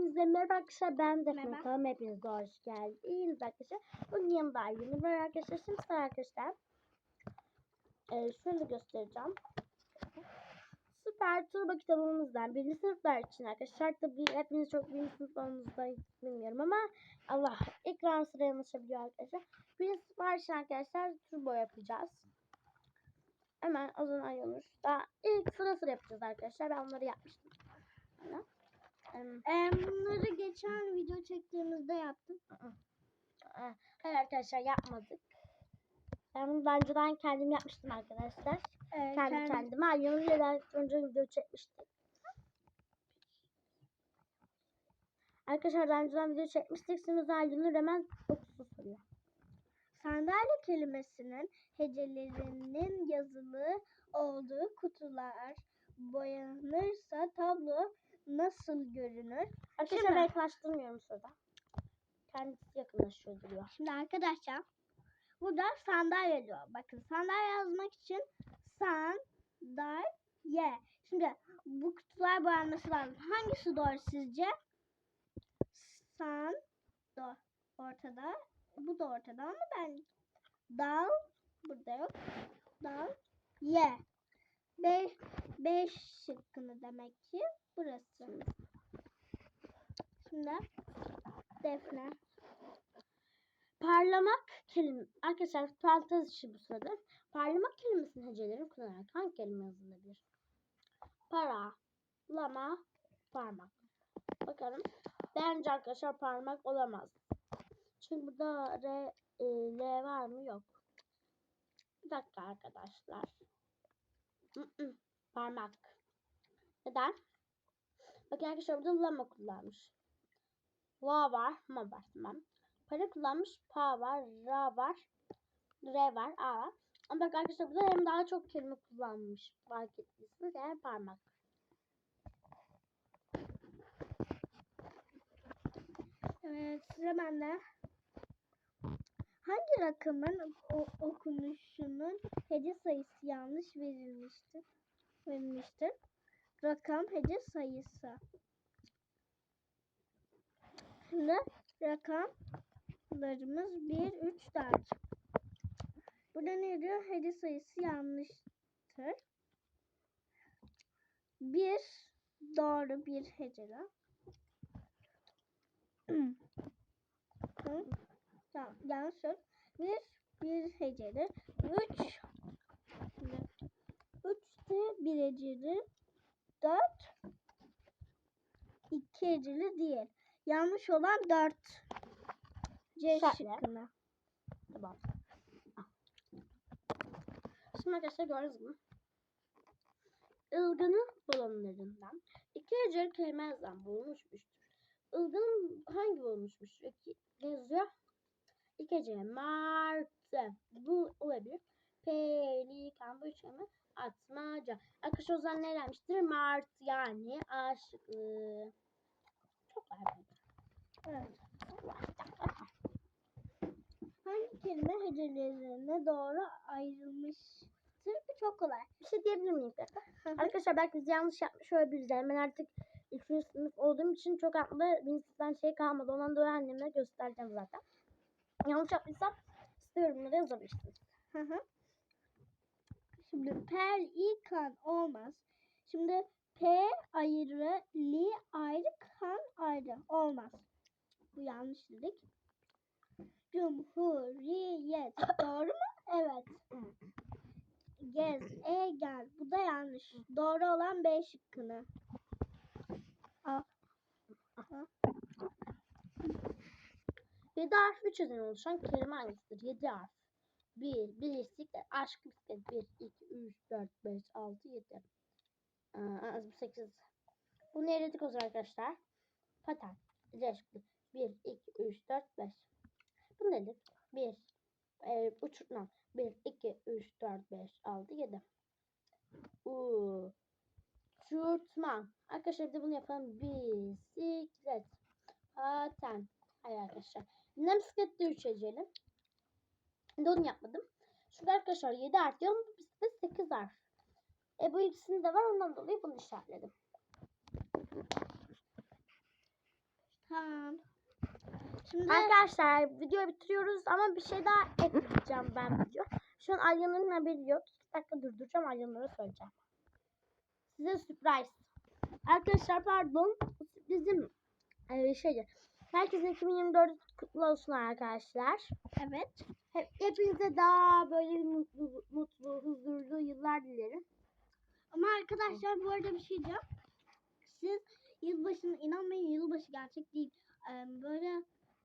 Hepinize merhaba arkadaşlar. Ben de Merhaba. Furkan. Hepiniz hoş geldiniz arkadaşlar. Bugün yanımda Aygün var arkadaşlar. Şimdi size arkadaşlar. Ee, şöyle göstereceğim. Süper Turbo kitabımızdan birinci sınıflar için arkadaşlar. Tabii hepiniz çok birinci sınıflarınızda bilmiyorum ama Allah ekran sıra yanlışabiliyor arkadaşlar. Birinci sınıflar için arkadaşlar turbo yapacağız. Hemen o zaman Yunus. Daha ilk sıra sıra yapacağız arkadaşlar. Ben onları yapmıştım. Aynen. Bunları geçen video çektiğimizde yaptım. Ee, Hayır arkadaşlar yapmadık. Ben bunu daha önceden kendim yapmıştım arkadaşlar. Ee, Kendi kend- kendime. Ayyon'u yıllar önce video çekmiştik. Arkadaşlar daha önceden video çekmiştik. Şimdi Ayyon'u hemen okusu soruyor. Sandalye kelimesinin hecelerinin yazılı olduğu kutular boyanırsa tablo nasıl görünür? Arkadaşlar ben yaklaştırmıyorum şurada. Kendisi yakınlaşıyor duruyor. Şimdi arkadaşlar burada sandalye diyor. Bakın sandalye yazmak için sandalye. Şimdi bu kutular boyanması lazım. Hangisi doğru sizce? San do ortada. Bu da ortada ama ben dal burada yok. Dal ye. Beş, beş şıkkını demek ki burası. Şimdi defne. Parlamak kelime. Arkadaşlar parantez işi bu sırada. Parlamak kelimesinin hecelerini kullanarak hangi kelime yazılabilir? Para, lama, parmak. Bakalım. Bence arkadaşlar parmak olamaz. Çünkü burada R, e, L var mı? Yok. Bir dakika arkadaşlar. Mm-mm, parmak. Neden? Bakın arkadaşlar burada lama kullanmış. Va var, ma var. Tamam. Para kullanmış. Pa var, ra var, re var, a var. Ama bak arkadaşlar burada hem daha çok kelime kullanmış. Fark ettiyseniz yani parmak. Evet sıra bende. Hangi rakamın okunuşunun hece sayısı yanlış verilmiştir? verilmiştir. Rakam hece sayısı. Şimdi rakamlarımız 1, 3, 4. Burada ne diyor? Hece sayısı yanlıştır. 1 doğru bir hecele. tamam, yanlış. 1 bir hecele. 3 bir heceli. Dört, iki heceli değil. Yanlış olan dört. C şıkkına. Tamam. Al. Şimdi arkadaşlar gördünüz mü? Ilgını balonlarından iki heceli kelime yazan bulunmuştur. Ilgının hangi bulunmuşmuş? Yazıyor? İki heceli. Martı. Bu olabilir. Pelikan. Bu üç kelime. Atmaca. Arkadaşlar o zaman ne gelmiştir? Mart yani aşıklı. Çok var. Evet. Hangi kelime hecelerine doğru ayrılmıştır? Bu çok kolay. Bir şey diyebilir miyim? Arkadaşlar belki biz yanlış yapmış olabiliriz. Yani ben artık 3. sınıf olduğum için çok aklı bir sınıftan şey kalmadı. Ondan dolayı anneme göstereceğim zaten. Yanlış yaptıysam size yorumlara yazabilirsiniz. Hı hı. Şimdi pel kan olmaz. Şimdi P ayrı, li ayrı, kan ayrı olmaz. Bu yanlış dedik. Cumhuriyet. Doğru mu? Evet. Gez, e gel. Bu da yanlış. Doğru olan B şıkkını. Al. Aha. 7 harf 3 özen oluşan kelime hangisidir? 7 harf. 1, bisiklet, aşk bisiklet. 1, 2, 3, 4, 5, 6, 7. Aa, bu 8. Bunu eledik o zaman arkadaşlar. Paten. Şıkkı. 1, 2, 3, 4, 5. Bunu eledik. 1, e, uçurtma. 1, 2, 3, 4, 5, 6, 7. Uçurtma. Arkadaşlar bir de bunu yapalım. Bisiklet. Paten. Hayır arkadaşlar. Yine bisiklette 3 Şimdi onu yapmadım. Şurada arkadaşlar 7 harf diyor ama bu bisiklet 8 harf. E bu ikisinde de var ondan dolayı bunu işaretledim. Tamam. Şimdi Arkadaşlar videoyu bitiriyoruz ama bir şey daha ekleyeceğim ben video. Şu an Alya'nın haberi yok. Bir dakika durduracağım Alya'nlara söyleyeceğim. Size sürpriz. Arkadaşlar pardon. Bu Sürprizim ee, şeydi. Herkesin 2024 kutlu olsun arkadaşlar. evet. Hep, hepinize daha böyle mutlu, mutlu, huzurlu yıllar dilerim. Ama arkadaşlar bu arada bir şey diyeceğim. Siz yılbaşına inanmayın yılbaşı gerçek değil. Ee, böyle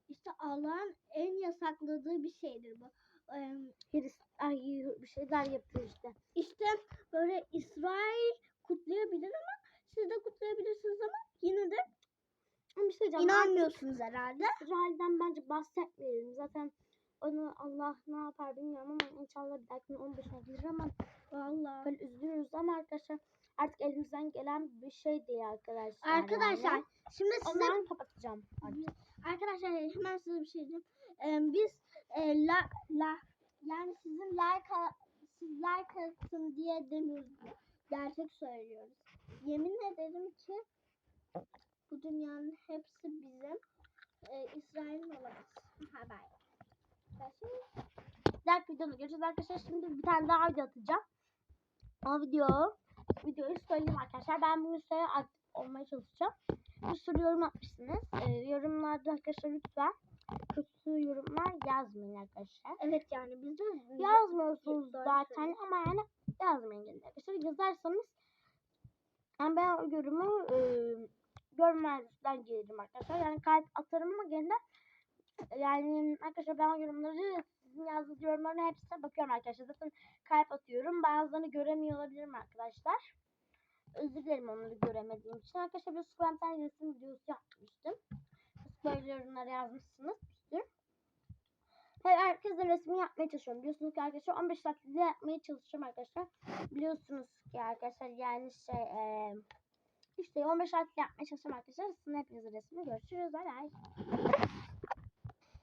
işte Allah'ın en yasakladığı bir şeydir bu. Ee, Hris, ay, bir şeyler yapıyor işte. işte böyle İsrail kutlayabilir ama siz de kutlayabilirsiniz ama yine de Diyeceğim. inanmıyorsunuz herhalde. İsrail'den bence bahsetmeyelim. Zaten onu Allah ne yapar bilmiyorum ama inşallah bir dahakine 15'ine gelir ama Vallahi. böyle üzülürüz ama arkadaşlar artık elimizden gelen bir şey değil arkadaşlar. Arkadaşlar yani. şimdi size zaman kapatacağım. artık. Arkadaşlar hemen size bir şey diyeceğim. Ee, biz e, la, la, yani sizin like a- siz like atın diye demiyoruz. Gerçek söylüyoruz. Yemin ederim ki bu dünyanın hepsi bizim. Ee, İsrail'in olamaz. Ha bay. Diğer videoda görüşürüz arkadaşlar. Şimdi bir tane daha video atacağım. O video videoyu söyleyeyim arkadaşlar. Ben bu videoya aktif olmaya çalışacağım. Bir sürü yorum atmışsınız. Ee, yorumlarda arkadaşlar lütfen kötü yorumlar yazmayın arkadaşlar. Evet yani biz de Yazmıyorsunuz zaten ama yani yazmayın arkadaşlar. Yazarsanız yani ben o yorumu e, görmezden gelirim arkadaşlar. Yani kalp atarım ama gene yani arkadaşlar ben o yorumları sizin yazdığınız yorumların hepsine bakıyorum arkadaşlar. Zaten kalp atıyorum. Bazılarını göremiyor olabilirim arkadaşlar. Özür dilerim onları göremediğim için. Arkadaşlar bir tane resim videosu yapmıştım. Böyle yorumlara yazmışsınız. Her herkese resmi yapmaya çalışıyorum. Biliyorsunuz ki arkadaşlar 15 dakikada yapmaya çalışıyorum arkadaşlar. Biliyorsunuz ki arkadaşlar yani şey eee işte 15 dakika yapmaya çalışıyorum arkadaşlar. Sizin hepinizin resmi görüşürüz. Bay bay.